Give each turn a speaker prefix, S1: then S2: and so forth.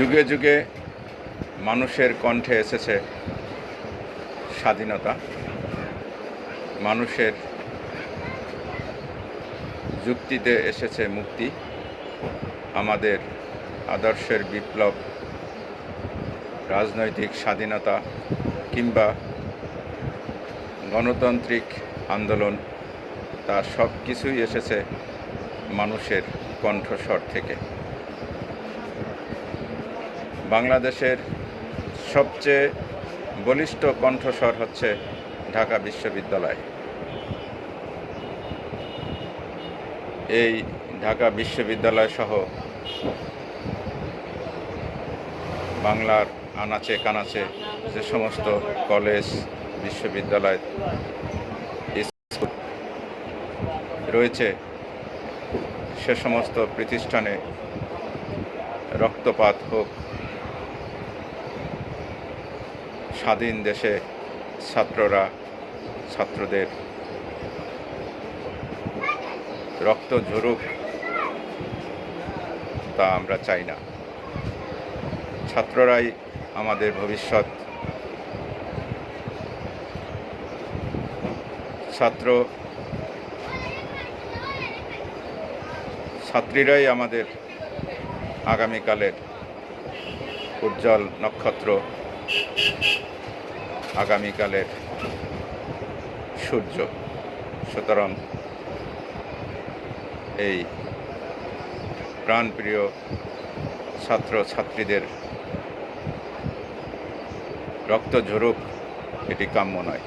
S1: যুগে যুগে মানুষের কণ্ঠে এসেছে স্বাধীনতা। মানুষের যুক্তিতে এসেছে মুক্তি। আমাদের আদর্শের বিপ্লব, রাজনৈতিক স্বাধীনতা কিংবা গণতান্ত্রিক আন্দোলন তার সব কিছুই এসেছে মানুষের কণ্ঠস্বর থেকে। বাংলাদেশের সবচেয়ে বলিষ্ঠ কণ্ঠস্বর হচ্ছে ঢাকা বিশ্ববিদ্যালয়। এই ঢাকা বিশ্ববিদ্যালয় সহ বাংলার আনাচে কানাচে যে সমস্ত কলেজ, বিশ্ববিদ্যালয়, স্কুল রয়েছে, সে সমস্ত প্রতিষ্ঠানে রক্তপাত হোক স্বাধীন দেশে ছাত্ররা, ছাত্রদের রক্ত ঝরুক তা আমরা চাই না। ছাত্ররাই আমাদের ভবিষ্যৎ। ছাত্র ছাত্রীরাই আমাদের আগামীকালের উজ্জ্বল নক্ষত্র। আগামীকালের সূর্য। সুতরাং এই প্রাণপ্রিয় ছাত্র ছাত্রীদের রক্ত ঝরুক এটি কাম্য নয়।